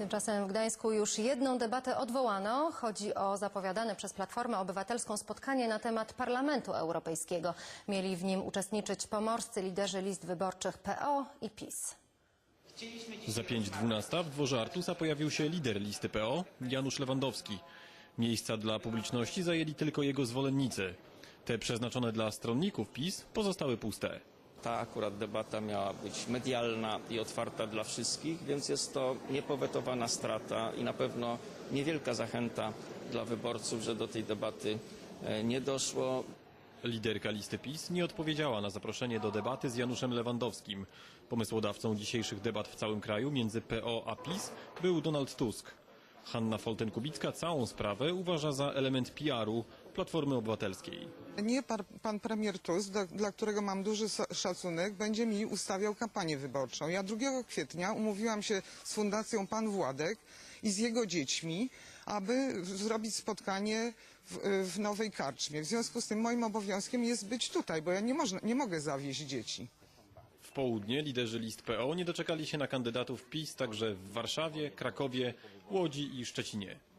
Tymczasem w Gdańsku już jedną debatę odwołano. Chodzi o zapowiadane przez Platformę Obywatelską spotkanie na temat Parlamentu Europejskiego. Mieli w nim uczestniczyć pomorscy liderzy list wyborczych PO i PiS. Za 5.12 w dworze Artusa pojawił się lider listy PO, Janusz Lewandowski. Miejsca dla publiczności zajęli tylko jego zwolennicy. Te przeznaczone dla stronników PiS pozostały puste. Ta akurat debata miała być medialna i otwarta dla wszystkich, więc jest to niepowetowana strata i na pewno niewielka zachęta dla wyborców, że do tej debaty e, nie doszło. Liderka listy PiS nie odpowiedziała na zaproszenie do debaty z Januszem Lewandowskim. Pomysłodawcą dzisiejszych debat w całym kraju między PO a PiS był Donald Tusk. Hanna Folten-Kubicka całą sprawę uważa za element PR-u Platformy Obywatelskiej. Nie par, pan premier Tusk, dla, dla którego mam duży szacunek, będzie mi ustawiał kampanię wyborczą. Ja 2 kwietnia umówiłam się z Fundacją Pan Władek i z jego dziećmi, aby zrobić spotkanie w, w Nowej Karczmie. W związku z tym moim obowiązkiem jest być tutaj, bo ja nie, można, nie mogę zawieźć dzieci. W południe liderzy list PO nie doczekali się na kandydatów PiS także w Warszawie, Krakowie, Łodzi i Szczecinie.